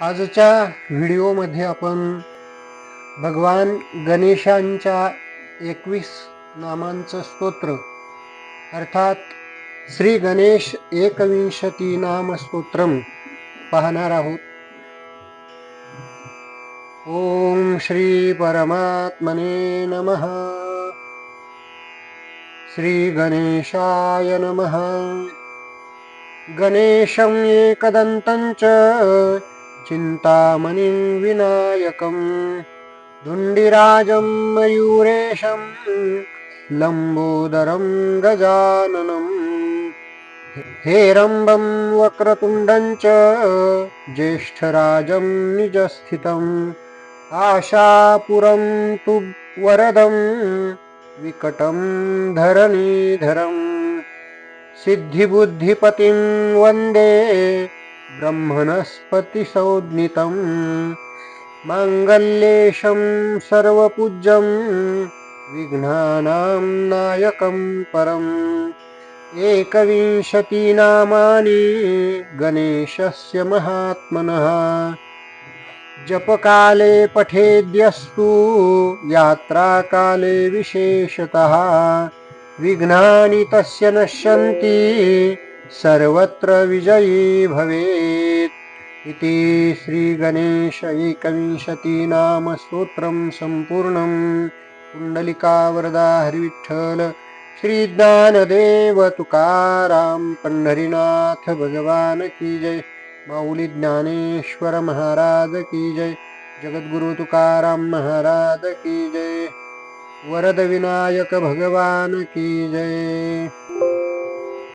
आजच्या व्हिडिओमध्ये आपण भगवान गणेशांच्या एकवीस नामांचं स्तोत्र अर्थात श्री गणेश एकविंशती नाम स्तोत्रम पाहणार आहोत. ओम श्री परमात्मने नमः. श्री गणेशाय नमः. गणेशं एकदन्तं च चिन्तामणिं विनायकं दुण्डिराजं मयूरेशं लम्बोदरं गजाननम्। हेरम्बं वक्रतुण्डं च ज्येष्ठराजं निजस्थितम् आशापुरं तु वरदं विकटं धरणीधरम्। सिद्धिबुद्धिपतिं वन्दे ब्रह्मणस्पतिसंज्ञितं माङ्गल्येशं सर्वपूज्यं विघ्नानां नायकं परम्। एकविंशतिनामानि गणेशस्य महात्मनः। जपकाले पठेद्यस्तु यात्राकाले विशेषतः। विघ्नानि तस्य नश्यन्ति सर्वत्र विजयी भवेत् इति श्रीगणेश एकविंशतिनामस्तोत्रं सम्पूर्णं कुण्डलिकावरदा हरिविठ्ठल श्रीज्ञानदेव तुकाराम पंढरीनाथ भगवान की जय। माऊली ज्ञानेश्वर महाराज की जय। जगद्गुरु तुकाराम महाराज की जय। वरद विनायक भगवान की जय।